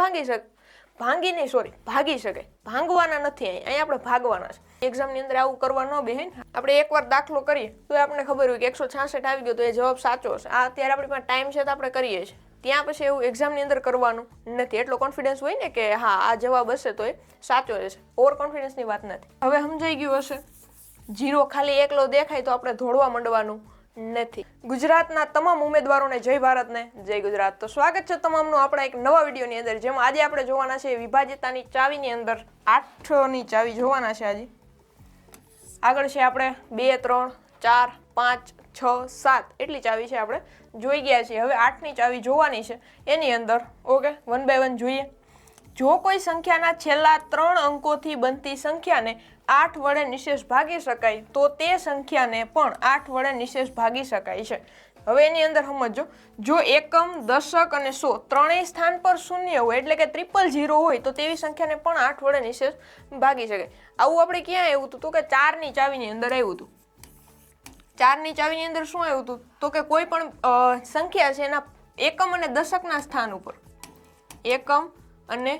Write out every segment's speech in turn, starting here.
ભાંગી શકે. ભાંગી નહીં સોરી ભાગી શકે. ભાંગવાના નથી અહીં. અહીં આપણે ભાગવાના છે. એક્ઝામની અંદર આવું કરવા ન બેહે આપણે એકવાર દાખલો કરીએ, તો આપણને ખબર હોય કે એકસો છાસઠ આવી ગયો તો એ જવાબ સાચો છે. આ અત્યારે આપણી પાસે ટાઈમ છે તો આપણે કરીએ છીએ. ત્યાં પછી એવું એક્ઝામની અંદર કરવાનું નથી. એટલો કોન્ફિડન્સ હોય ને કે હા, આ જવાબ હશે તો એ સાચો હશે. ઓવર કોન્ફિડન્સની વાત નથી. હવે સમજાઈ ગયું હશે. જીરો ખાલી એકલો દેખાય તો આપણે ધોળવા માંડવાનું. નથી. ગુજરાતના તમામ ઉમેદવારોને જય ભારતને જય ગુજરાત. તો સ્વાગત છે તમામનું આપણા એક નવા વિડીયોની અંદર, જેમાં આજે આપણે જોવાના છે વિભાજ્યતાની ચાવીની અંદર આઠની ચાવી જોવાના છે આજે. આગળ છે આપણે બે, ત્રણ, ચાર, પાંચ, છ, સાત એટલી ચાવી છે આપણે જોઈ ગયા છીએ. હવે આઠની ચાવી જોવાની છે. એની અંદર, ઓકે, વન બાય વન જોઈએ. જો કોઈ સંખ્યાના છેલ્લા ત્રણ અંકોથી બનતી સંખ્યાને આઠ વડે નિશેષ ભાગી શકાય તો તે સંખ્યાને પણ આઠ વડે નિશેષ ભાગી શકાય છે. હવે એની અંદર સમજો, જો એકમ, દશક અને સો ત્રણેય સ્થાન પર શૂન્ય હોય, એટલે કે ત્રિપલ ઝીરો હોય, તો તેવી સંખ્યાને પણ આઠ વડે નિશેષ ભાગી શકાય. આવું આપણે ક્યાં આવ્યું હતું? તો કે ચારની ચાવીની અંદર આવ્યું હતું. ચારની ચાવીની અંદર શું આવ્યું હતું? તો કે કોઈ પણ સંખ્યા છે એના એકમ અને દશકના સ્થાન ઉપર. એકમ અને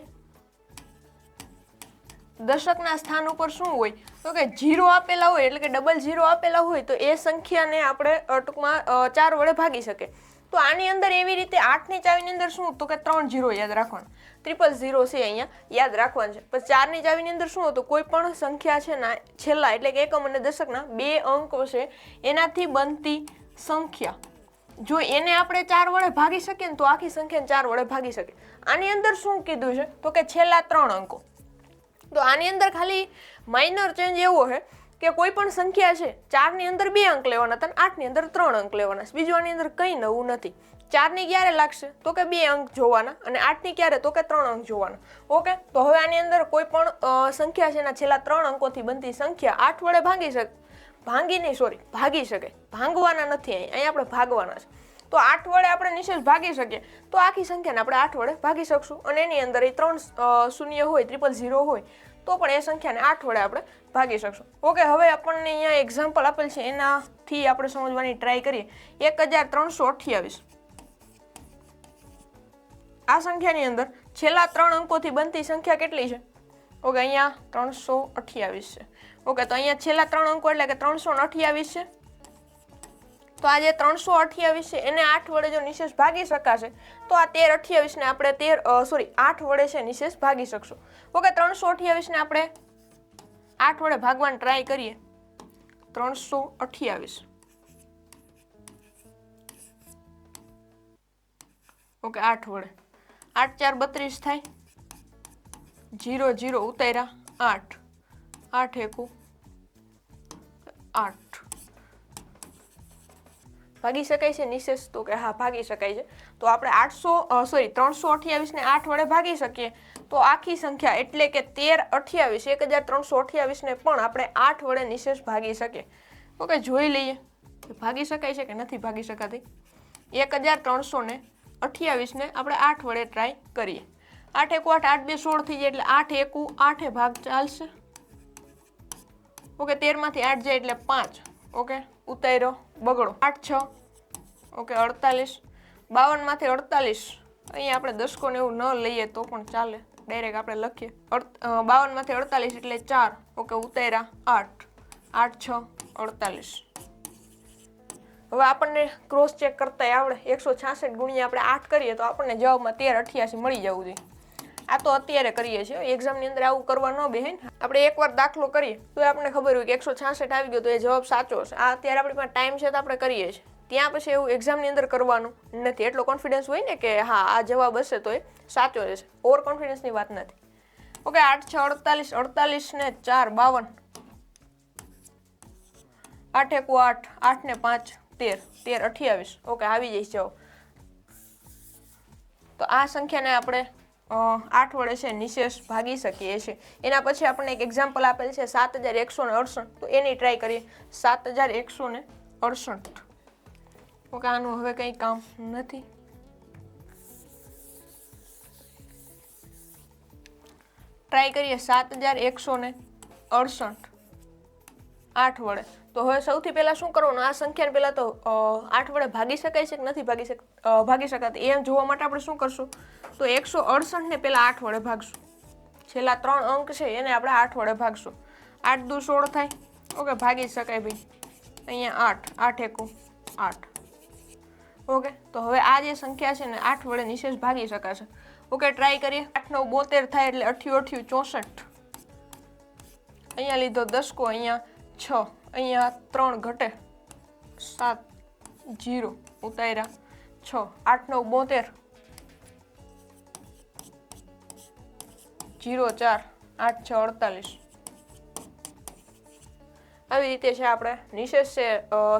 દશકના સ્થાન ઉપર શું હોય? તો કે જીરો આપેલા હોય, એટલે કે ડબલ જીરો આપેલા હોય, તો એ સંખ્યાને આપણે ટૂંકમાં ચાર વડે ભાગી શકે તો આની અંદર એવી રીતે આઠની ચાવીની અંદર શું? તો કે ત્રણ જીરો યાદ રાખવાનું. ટ્રિપલ ઝીરો છે અહીંયા, યાદ રાખવાનું છે. પછી ચારની ચાવીની અંદર શું હતું? કોઈ પણ સંખ્યા છે ને, છેલ્લા, એટલે કે એકમ અને દશકના બે અંકો છે, એનાથી બનતી સંખ્યા. જો એને આપણે ચાર વડે ભાગી શકીએ ને તો આખી સંખ્યાને ચાર વડે ભાગી શકે આની અંદર શું કીધું છે? તો કે છેલ્લા ત્રણ અંકો. તો આની અંદર ખાલી માઇનર ચેન્જ એવો છે કે કોઈ પણ સંખ્યા છે, ચારની અંદર બે અંક લેવાના હતા અને આઠની અંદર ત્રણ અંક લેવાના છે. બીજું આની અંદર કંઈ નવું નથી. ચારની ક્યારે લાગશે? તો કે બે અંક જોવાના અને આઠની ક્યારે? તો કે ત્રણ અંક જોવાના. ઓકે? તો હવે આની અંદર કોઈ પણ સંખ્યા છે એના છેલ્લા ત્રણ અંકોથી બનતી સંખ્યા આઠ વડે ભાગી શકે, ભાંગી નહીં સોરી ભાગી શકે. ભાંગવાના નથી અહીં. અહીં આપણે ભાગવાના છે. તો આઠ વડે આપણે નિશેષ ભાગી શકીએ. તો આખી સંખ્યાને આપણે આઠ વડે ભાગી શકશું. અને એની અંદર એ ત્રણ શૂન્ય હોય ટ્રિપલ ઝીરો હોય તો પણ એ સંખ્યાને આઠ વડે આપણે ભાગી શકશું. ઓકે હવે આપણને અહીંયા એક્ઝામ્પલ આપેલ છે. એનાથી આપણે સમજવાની ટ્રાય કરીએ. એક હજાર ત્રણસો અઠ્યાવીસ. આ સંખ્યાની અંદર છેલ્લા ત્રણ અંકોથી બનતી સંખ્યા કેટલી છે? ઓકે અહીંયા ત્રણસો અઠ્યાવીસ છે. ઓકે તો અહીંયા છેલ્લા ત્રણ અંકો એટલે કે ત્રણસો અઠ્યાવીસ છે. તો આ જે ત્રણસો અઠ્યાવીસ છે, એને આઠ વડે જો નિશેષ ભાગી શકાશે, તો આ તેર અઠ્યાવીસને આપણે તેર સોરી આઠ વડે છે નિશેષ ભાગી શકશું. ઓકે, ત્રણસો અઠ્યાવીસને આપણે આઠ વડે ભાગવાની ટ્રાય કરીએ. ત્રણસો અઠ્યાવીસ. ઓકે, આઠ વડે. આઠ ચાર બત્રીસ થાય. જીરો જીરો ઉતાર્યા. આઠ. આઠ એકુ. આઠ. ભાગી શકાય છે, નિશેષ તો કે હા, ભાગી શકાય છે. તો આપણે આઠસો સોરી ત્રણસો અઠ્યાવીસને આઠ વડે ભાગી શકીએ. તો આખી સંખ્યા એટલે કે તેર અઠ્યાવીસ, એક હજાર ત્રણસો અઠ્યાવીસને પણ આપણે આઠ વડે નિશેષ ભાગી શકીએ. ઓકે, જોઈ લઈએ. કે ભાગી શકાય છે કે નથી ભાગી શકાતી? એક હજાર ત્રણસો ને અઠ્યાવીસને આપણે આઠ વડે ટ્રાય કરીએ. આઠ એકુ આઠ આઠ બે સોળ થઈ જાય એટલે આઠ એકુ આઠે ભાગ ચાલશે. ઓકે, તેરમાંથી આઠ જાય એટલે પાંચ. ઓકે, ઉતાર્યો. બગડો. આઠ, છ. ઓકે, અડતાલીસ. બાવનમાંથી અડતાલીસ. અહીંયા આપણે દસકો ને એવું ન લઈએ તો પણ ચાલે. ડાયરેક્ટ આપણે લખીએ. બાવનમાંથી અડતાલીસ એટલે ચાર. ઓકે, ઉતાર્યા. આઠ. આઠ, છ, અડતાલીસ. હવે આપણને ક્રોસ ચેક કરતા આવડે. એકસો છાસઠ ગુણ્યા આપણે આઠ કરીએ તો આપણને જવાબમાં તેર અઠ્યાસી મળી જવું જોઈએ. આ તો અત્યારે કરીએ છીએ. એક્ઝામની અંદર આવું કરવા ન બેહે ને આપણે એકવાર દાખલો કરીએ. તો આપણને ખબર હોય કે એકસો છાસઠ આવી ગયો તો એ જવાબ સાચો છે. આ અત્યારે આપણી પાસે ટાઈમ છે તો આપણે કરીએ છીએ. ત્યાં પછી એવું એક્ઝામની અંદર કરવાનું નથી. એટલો કોન્ફિડન્સ હોય ને કે હા, આ જવાબ હશે તો એ સાચો રહેશે. ઓવર કોન્ફિડન્સની વાત નથી. ઓકે આઠ છ અડતાલીસ અડતાલીસ ને ચાર, બાવન. આઠ એકુ આઠ આઠ ને પાંચ, તેર. તેર અઠ્યાવીસ. ઓકે આવી જઈશ જાઓ તો આ સંખ્યાને આપણે આઠ વડે છે નિશેષ ભાગી શકીએ છીએ. એના પછી આપણને એક એક્ઝામ્પલ આપેલ છે સાત હજાર એકસો ને અડસઠ. તો એની ટ્રાય કરીએ. સાત હજાર એકસો ને અડસઠ. ઓકે આનું હવે કંઈ કામ નથી. ટ્રાય કરીએ સાત હજાર એકસો ને અડસઠ. આઠ વડે. તો હવે સૌથી પહેલાં શું કરવાનું? આ સંખ્યાને પહેલાં તો આઠ વડે ભાગી શકાય છે કે નથી ભાગી શક? અ, ભાગી શકાય એમ જોવા માટે આપણે શું કરશું? તો એકસો અડસઠને પહેલાં આઠ વડે ભાગશું. છેલ્લા ત્રણ અંક છે એને આપણે આઠ વડે ભાગશું. આઠ દુ સોળ થાય. ઓકે, ભાગી શકાય ભાઈ. અહીંયા આઠ આઠ એકુ, આઠ. ઓકે, તો હવે આ જે સંખ્યા છે ને આઠ વડે નિશેષ ભાગી શકાશે. ઓકે ટ્રાય કરીએ. આઠ, નવ, બોતેર થાય એટલે અઠ્યું અઠ્યું, ચોસઠ. અહીંયા લીધો દસકો, અહીંયા છ, અહીંયા ત્રણ ઘટે. સાત, જીરો ઉતાર્યા. છ. આઠ, નવ, બોતેર. જીરો, ચાર. આઠ, છ, અડતાલીસ. આવી રીતે છે આપણે નિશેષ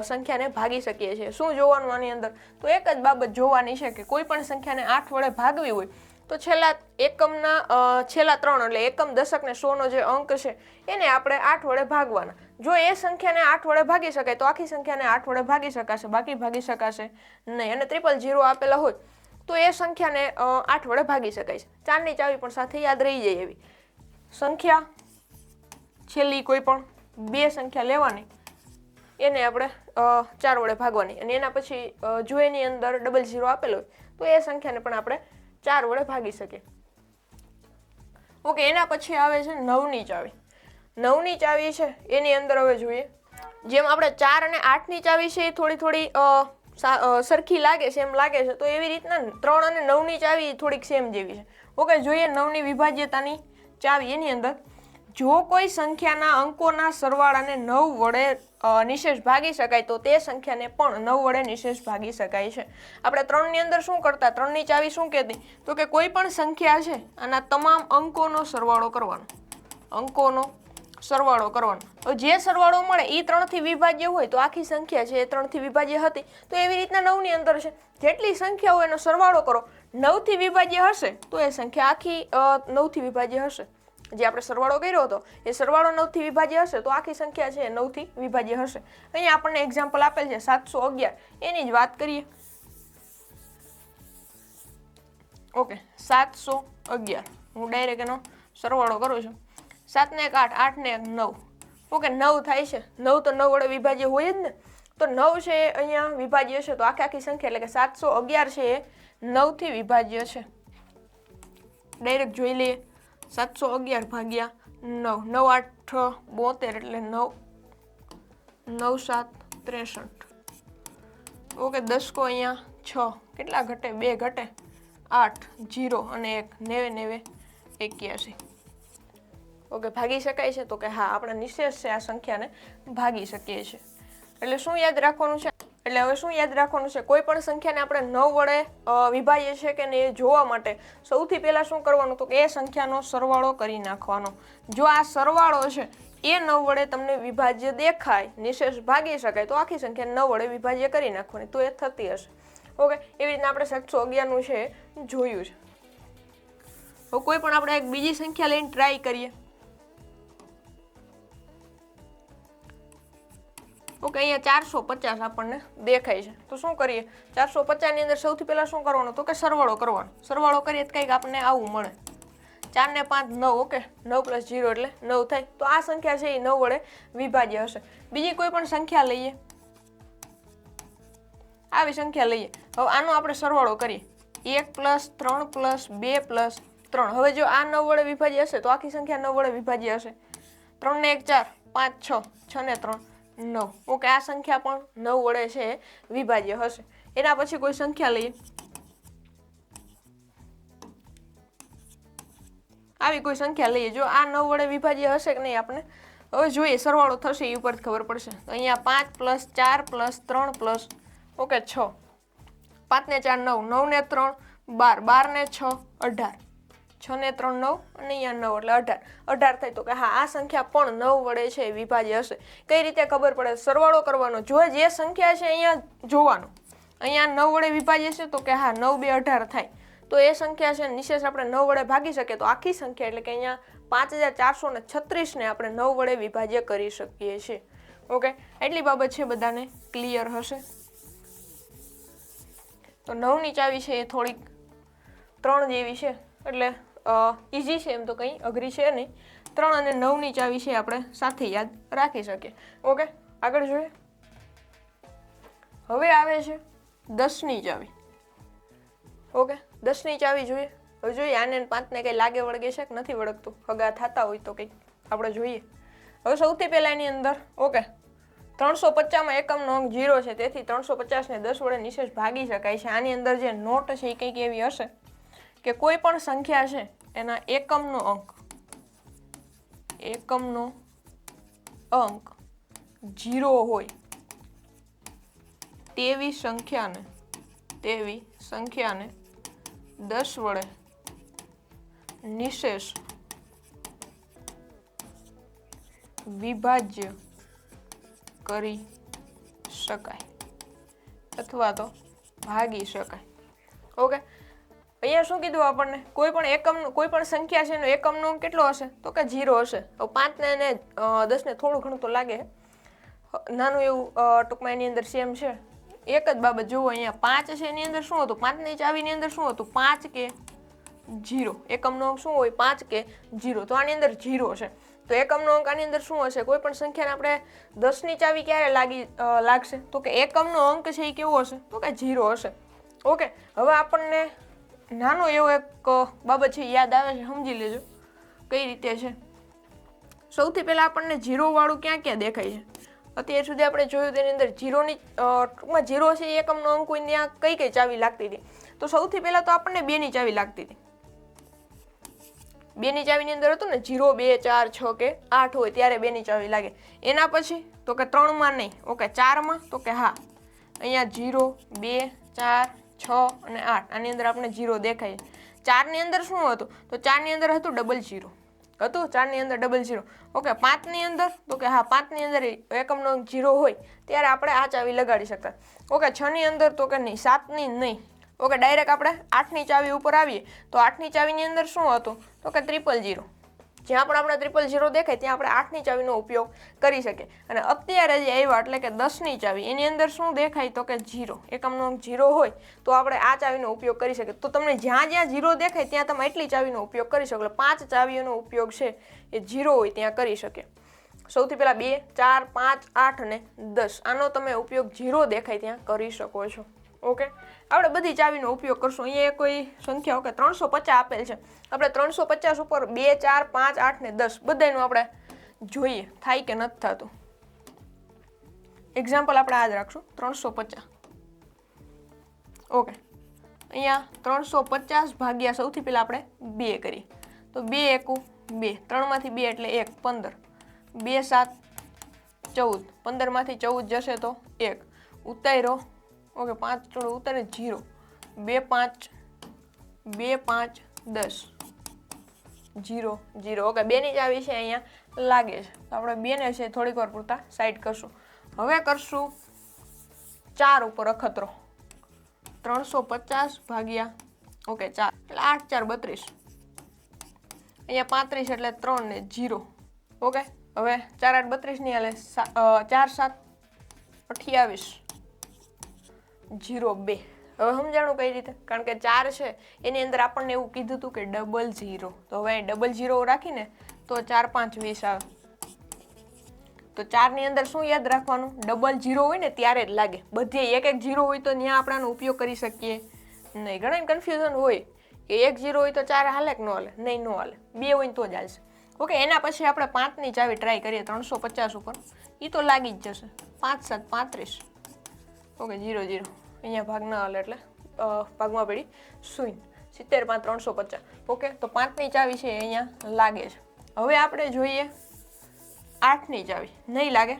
સંખ્યાને ભાગી શકીએ છીએ. શું જોવાનું આની અંદર? તો એક જ બાબત જોવાની છે કે કોઈ પણ સંખ્યાને આઠ વડે ભાગવી હોય, તો છેલ્લા એકમના છેલ્લા ત્રણ એટલે એકમ દશકને સોનો જે અંક છે, એને આપણે આઠ વડે ભાગવાના. જો એ સંખ્યાને આઠ વડે ભાગી શકાય, તો આખી સંખ્યાને આઠ વડે ભાગી શકાશે, બાકી ભાગી શકાશે નહીં. અને ટ્રિપલ જીરો આપેલા હોય, તો એ સંખ્યાને આઠ વડે ભાગી શકાય છે. ચારની ચાવી પણ સાથે યાદ રહી જાય એવી. સંખ્યા છેલ્લી કોઈ પણ, બે સંખ્યા લેવાની, એને આપણે ચાર વડે ભાગવાની. અને એના પછી જો એની અંદર ડબલ ઝીરો આપેલો હોય, તો એ સંખ્યાને પણ આપણે ચાર વડે ભાગી શકીએ. ઓકે, એના પછી આવે છે નવની ચાવી. નવની ચાવી છે, એની અંદર હવે જોઈએ. જેમ આપણે ચાર અને આઠની ચાવી છે, એ થોડી થોડી સરખી લાગે છે, એમ લાગે છે, તો એવી રીતના ત્રણ અને નવની ચાવી થોડીક સેમ જેવી છે. ઓકે, જોઈએ નવની વિભાજ્યતાની ચાવી એની અંદર. જો કોઈ સંખ્યાના અંકોના સરવાળાને નવ વડે નિશેષ ભાગી શકાય, તો તે સંખ્યાને પણ નવ વડે નિશેષ ભાગી શકાય છે. આપણે ત્રણની અંદર શું કરતા? ત્રણની ચાવી શું કહેતી? તો કે કોઈ પણ સંખ્યા છે, આના તમામ અંકોનો સરવાળો કરવાનો. અંકોનો સરવાળો કરવાનો. તો જે સરવાળો મળે એ ત્રણથી વિભાજ્ય હોય તો આખી સંખ્યા છે એ ત્રણથી વિભાજ્ય હતી તો એવી રીતના નવની અંદર છે. જેટલી સંખ્યા હોય એનો સરવાળો કરો. નવથી વિભાજ્ય હશે તો એ સંખ્યા આખી નવથી વિભાજ્ય હશે. જે આપણે સરવાળો કર્યો હતો, એ સરવાળો નવથી વિભાજ્ય હશે તો આખી સંખ્યા છે એ નવથી વિભાજ્ય હશે. અહીંયા આપણને એક્ઝામ્પલ આપેલ છે સાતસો અગિયાર. એની જ વાત કરીએ. ઓકે, સાતસો અગિયાર. હું ડાયરેક્ટ એનો સરવાળો કરું છું. સાત ને એક, આઠ આઠ ને એક, નવ. ઓકે, નવ થાય છે. નવ તો નવ વડે વિભાજ્ય હોય જ ને. તો નવ છે એ અહીંયા વિભાજ્ય છે, તો આખી આખી સંખ્યા એટલે કે સાતસો અગિયાર છે એ નવથી વિભાજ્ય છે. ડાયરેક્ટ જોઈ લઈએ. સાતસો અગિયાર ભાગ્યા નવ. નવ, આઠ, બોતેર એટલે નવ. નવ, સાત, ત્રેસઠ. ઓકે, દસકો અહીંયા છ. કેટલા ઘટે? બે ઘટે? આઠ, જીરો અને એક. નેવે નેવે, એક્યાસી. ઓકે, ભાગી શકાય છે તો કે હા, આપણે નિશેષ છે આ સંખ્યાને ભાગી શકીએ છીએ. એટલે શું યાદ રાખવાનું છે? એટલે હવે શું યાદ રાખવાનું છે? કોઈ પણ સંખ્યાને આપણે નવ વડે વિભાજીએ છીએ કે નહીં એ જોવા માટે, સૌથી પહેલાં શું કરવાનું? તો કે એ સંખ્યાનો સરવાળો કરી નાખવાનો. જો આ સરવાળો છે, એ નવ વડે તમને વિભાજ્ય દેખાય, નિશેષ ભાગી શકાય, તો આખી સંખ્યા નવ વડે વિભાજ્ય કરી નાખવાની, તો એ થતી હશે. ઓકે, એવી રીતના આપણે સાતસો અગિયારનું છે જોયું છે. કોઈ પણ આપણે એક બીજી સંખ્યા લઈને ટ્રાય કરીએ. ઓકે, અહીંયા ચારસો પચાસ આપણને દેખાય છે. તો શું કરીએ? ચારસો પચાસની અંદર સૌથી પહેલાં શું કરવાનું? તો કે સરવાળો કરવાનો. સરવાળો કરીએ તો કંઈક આપણને આવું મળે. ચાર ને પાંચ નવ, ઓકે? નવ પ્લસ જીરો એટલે નવ થાય. તો આ સંખ્યા છે એ નવ વડે વિભાજ્ય હશે. બીજી કોઈ પણ સંખ્યા લઈએ? આવી સંખ્યા લઈએ. હવે આનો આપણે સરવાળો કરીએ. એક પ્લસ ત્રણ પ્લસ બે પ્લસ ત્રણ. હવે જો આ નવ વડે વિભાજ્ય હશે તો આખી સંખ્યા નવ વડે વિભાજ્ય હશે. ત્રણ ને એક ચાર, પાંચ છ છ ને ત્રણ. નવ. ઓકે, આ સંખ્યા પણ નવ વડે છે, વિભાજ્ય હશે. એના પછી કોઈ સંખ્યા લઈએ. આવી કોઈ સંખ્યા લઈએ. જો આ નવ વડે વિભાજ્ય હશે કે નહીં આપણે? હવે જોઈએ, સરવાળો થશે એ ઉપર ખબર પડશે. અહીંયા પાંચ પ્લસ ચાર પ્લસ ત્રણ પ્લસ, ઓકે, છ. પાંચ ને ચાર નવ. નવ ને ત્રણ બાર. બાર ને છ અઢાર. છ ને ત્રણ નવ અને અહીંયા નવ એટલે અઢાર. અઢાર થાય તો કે હા, આ સંખ્યા પણ નવ વડે છે વિભાજ્ય હશે. કઈ રીતે ખબર પડે? સરવાળો કરવાનો. જો જે સંખ્યા છે અહીંયા જોવાનો. અહીંયા નવ વડે વિભાજ્ય છે તો કે હા, નવ બે અઢાર થાય. તો એ સંખ્યા છે નિશેષ આપણે નવ વડે ભાગી શકીએ. તો આખી સંખ્યા એટલે કે અહીંયા પાંચ હજાર ચારસો ને છત્રીસને આપણે નવ વડે વિભાજ્ય કરી શકીએ છીએ. ઓકે? એટલી બાબત છે બધાને ક્લિયર હશે? તો નવની ચાવી છે એ થોડીક ત્રણ જેવી છે. એટલે ઇઝી છે એમ તો કંઈ અઘરી છે નહીં. ત્રણ અને નવની ચાવી છે આપણે સાથે યાદ રાખી શકીએ. ઓકે, આગળ જોઈએ. હવે આવે છે દસની ચાવી. ઓકે, દસની ચાવી જોઈએ. હવે જોઈએ આને પાંચને કંઈ લાગે વળગે છે કે નથી વળગતું? હગા થતા હોય તો કંઈક આપણે જોઈએ. હવે સૌથી પહેલાં એની અંદર, ઓકે, ત્રણસો પચાસમાં એકમનો અંક જીરો છે, તેથી ત્રણસો પચાસને દસ વડે નિશેષ ભાગી શકાય છે. આની અંદર જે નોટ છે એ કંઈક એવી હશે. કે કોઈ પણ સંખ્યા છે, એના એકમનો અંક. એકમનો અંક જીરો હોય. તેવી સંખ્યાને તેવી સંખ્યાને દસ વડે નિશેષ વિભાજ્ય કરી શકાય. અથવા તો ભાગી શકાય. ઓકે? અહીંયા શું કીધું આપણને? કોઈ પણ એકમ, કોઈ પણ સંખ્યા છે એનો એકમનો કેટલો હશે? તો કે ઝીરો હશે. તો પાંચને અને દસને થોડું ઘણું તો લાગે. નાનું એવું ટૂંકમાં એની અંદર સેમ છે. એક જ બાબત જુઓ અહીંયા. પાંચ છે એની અંદર શું હતું? પાંચની ચાવીની અંદર શું હતું? પાંચ કે જીરો એકમનો અંક શું હોય? પાંચ કે જીરો તો આની અંદર જીરો છે. તો એકમનો અંક આની અંદર શું હશે? કોઈ પણ સંખ્યાને આપણે દસની ચાવી ક્યારે લાગી લાગશે? તો કે એકમનો અંક છે એ કેવો હશે? તો કે જીરો હશે. ઓકે. હવે આપણને નાનો એવો એક બાબત છે યાદ આવે છે, સમજી લેજો. કઈ રીતે છે? સૌથી પહેલાં આપણને જીરોવાળું ક્યાં ક્યાં દેખાય છે? અત્યાર સુધી આપણે જોયું તેની અંદર જીરોની ટૂંકમાં જીરો છે એ એકમનો અંક હોય ત્યાં કઈ કઈ ચાવી લાગતી હતી. તો સૌથી પહેલાં તો આપણને બેની ચાવી લાગતી હતી. બેની ચાવીની અંદર હતું ને જીરો બે, ચાર, છ કે આઠ હોય ત્યારે બેની ચાવી લાગે. એના પછી તો કે ત્રણમાં નહીં. ઓકે ચારમાં તો કે હા. અહીંયા જીરો બે, ચાર છ અને આઠ. આની અંદર આપણે જીરો દેખાય. ચારની અંદર શું હતું? તો ચારની અંદર હતું ડબલ જીરો હતું? ચારની અંદર ડબલ જીરો ઓકે પાંચની અંદર? તો કે હા, પાંચની અંદર એકમનો જીરો હોય, ત્યારે આપણે આ ચાવી લગાડી શકતા. ઓકે છની અંદર તો કે નહીં, સાતની નહીં. ઓકે ડાયરેક્ટ આપણે આઠની ચાવી ઉપર આવીએ, તો આઠની ચાવીની અંદર શું હતું? તો કે ત્રિપલ જીરો જ્યાં પણ આપણે ત્રિપલ જીરો દેખાય, ત્યાં આપણે આઠની ચાવીનો ઉપયોગ કરી શકીએ. અને અત્યારે જે આવ્યા, એટલે કે દસની ચાવી, એની અંદર શું દેખાય તો કે જીરો એકમનો ઝીરો હોય, તો આપણે આ ચાવીનો ઉપયોગ કરી શકીએ. તો તમને જ્યાં જ્યાં જીરો દેખાય, ત્યાં તમે એટલી ચાવીનો ઉપયોગ કરી શકો. એટલે પાંચ ચાવીઓનો ઉપયોગ છે એ જીરો હોય, ત્યાં કરી શકે સૌથી પહેલાં બે, ચાર, પાંચ, આઠ અને દસ. આનો તમે ઉપયોગ જીરો દેખાય, ત્યાં કરી શકો છો. ઓકે? આપણે બધી ચાવીનો ઉપયોગ કરશું. અહીંયા કોઈ સંખ્યા, ઓકે, ત્રણસો પચાસ આપેલ છે. આપણે ત્રણસો પચાસ ઉપર બે, ચાર, પાંચ, આઠ ને દસ બધાનું આપણે જોઈએ. થાય કે નથી થતું? એક્ઝામ્પલ આપણે આ જ રાખશું. ત્રણસો પચાસ. ઓકે. અહીંયા ત્રણસો પચાસ ભાગ્યા સૌથી પહેલાં આપણે બે કરીએ. તો બે એકું બે. ત્રણમાંથી બે એટલે એક. પંદર. બે, સાત, ચૌદ. પંદરમાંથી ચૌદ જશે તો એક. ઉતાર્યો. ઓકે, પાંચ ચોડ ઉતારે જીરો. બે પાંચ બે પાંચ, દસ. Zero zero. ઓકે, બેની આવી છે અહીંયા. લાગે છે. તો આપણે બેને છે થોડીક વાર પૂરતા સાઈડ કરશું. હવે કરશું ચાર ઉપર અખતરો. ત્રણસો પચાસ ભાગ્યા. ઓકે, ચાર. એટલે આઠ, ચાર, બત્રીસ. અહીંયા પાંત્રીસ એટલે ત્રણ ને જીરો. ઓકે, હવે ચાર આઠ બત્રીસની હાલે ચાર, સાત, અઠ્યાવીસ. જીરો બે. હવે સમજાણું કઈ રીતે? કારણ કે ચાર છે, એની અંદર આપણને એવું કીધું હતું કે ડબલ ઝીરો તો હવે ડબલ ઝીરો રાખીને તો ચાર પાંચ વીસ આવે. તો ચારની અંદર શું યાદ રાખવાનું? ડબલ જીરો હોય ને ત્યારે જ લાગે. બધે એક એક જીરો હોય તો ત્યાં આપણાનો ઉપયોગ કરી શકીએ. નહીં, ઘણા કન્ફ્યુઝન હોય કે એક જીરો હોય તો ચાર હાલે કે ન હાલે? નહીં, ન હાલે. બે હોય ને તો જ હાલશે. ઓકે, એના પછી આપણે પાંચની ચાવી ટ્રાય કરીએ ત્રણસો પચાસ ઉપર. એ તો લાગી જ જશે. પાંચ સાત પાંત્રીસ. ઓકે જીરો જીરો અહીંયા ભાગ ના એટલે ભાગમાં પડી સૂઈ સિત્તેર પાંચ ત્રણસો પચાસ. ઓકે, તો પાંચની ચાવી છે અહીંયા લાગે છે. હવે આપણે જોઈએ આઠની ચાવી. નહીં લાગે?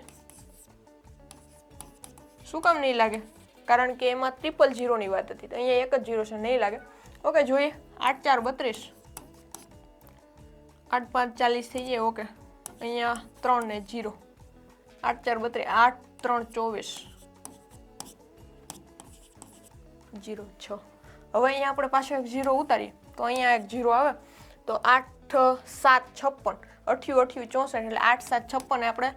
શું કામ નહીં લાગે? કારણ કે એમાં ટ્રિપલ જીરોની વાત હતી. તો અહીંયા એક જ જીરો છે, નહીં લાગે? ઓકે, જોઈએ. આઠ, ચાર, બત્રીસ. આઠ, પાંચ, ચાલીસ થઈ જાય. ઓકે. અહીંયા ત્રણ ને જીરો આઠ, ચાર, બત્રીસ. આઠ, ત્રણ, ચોવીસ. જીરો, છ. હવે અહીંયા આપણે પાછો એક જીરો ઉતારીએ. તો અહીંયા એક જીરો આવે. તો આઠ, સાત, છપ્પન. અઠ્યું અઠ્યું, ચોસઠ એટલે આઠ, સાત, છપ્પન આપણે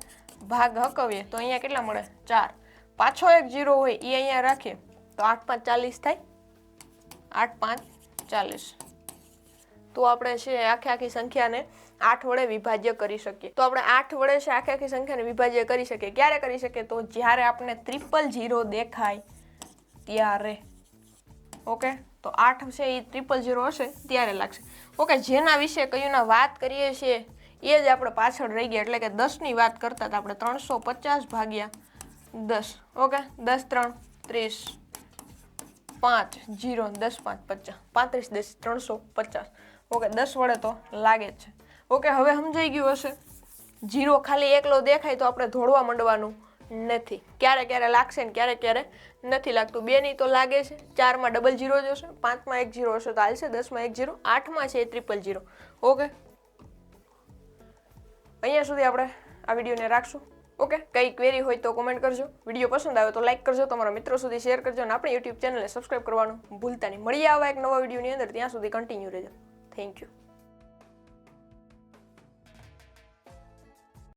ભાગ હકવીએ. તો અહીંયા કેટલા મળે? ચાર. પાછો એક જીરો હોય એ અહીંયા રાખીએ. તો આઠ, પાંચ, ચાલીસ થાય. આઠ, પાંચ, ચાલીસ. તો આપણે છે આખી આખી સંખ્યાને આઠ વડે વિભાજ્ય કરી શકીએ. તો આપણે આઠ વડે છે આખી આખી સંખ્યાને વિભાજ્ય કરી શકીએ. ક્યારે કરી શકીએ? તો જ્યારે આપણે ત્રિપલ જીરો દેખાય, ત્યારે. ઓકે? તો આઠ છે એ ટ્રિપલ ઝીરો હશે, ત્યારે લાગશે. ઓકે, જેના વિશે કયુંના વાત કરીએ છીએ, એ જ આપણે પાછળ રહી ગયા. એટલે કે દસની વાત કરતા હતા આપણે, ત્રણસો પચાસ ભાગ્યા દસ. ઓકે? દસ, ત્રણ, ત્રીસ, પાંચ, જીરો, દસ, પાંચ, પચાસ. પાંત્રીસ, દસ, ત્રણસો પચાસ. ઓકે, દસ વડે તો લાગે જ છે. ઓકે, હવે સમજાઈ ગયું હશે. જીરો ખાલી એકલો દેખાય તો આપણે ધોળવા માંડવાનું. નથી. ક્યારે ક્યારે લાગશે ને ક્યારે ક્યારે નથી લાગતું. બેની તો લાગે છે, ચારમાં ડબલ જીરો જોશે પાંચમાં એક જીરો હશે તો હાલશે, દસમાં એક જીરો આઠમાં છે એ ટ્રિપલ જીરો ઓકે અહીંયા સુધી આપણે આ વિડીયોને રાખશું. ઓકે કઈ ક્વેરી હોય તો કોમેન્ટ કરજો. વીડિયો પસંદ આવે તો લાઈક કરજો. તમારા મિત્રો સુધી શેર કરજો અને આપણી યુટ્યુબ ચેનલને સબસ્ક્રાઈબ કરવાનું ભૂલતા નહીં. મળીએ આવા એક નવા વિડીયોની અંદર. ત્યાં સુધી કન્ટિન્યુ રહેજો. Thank you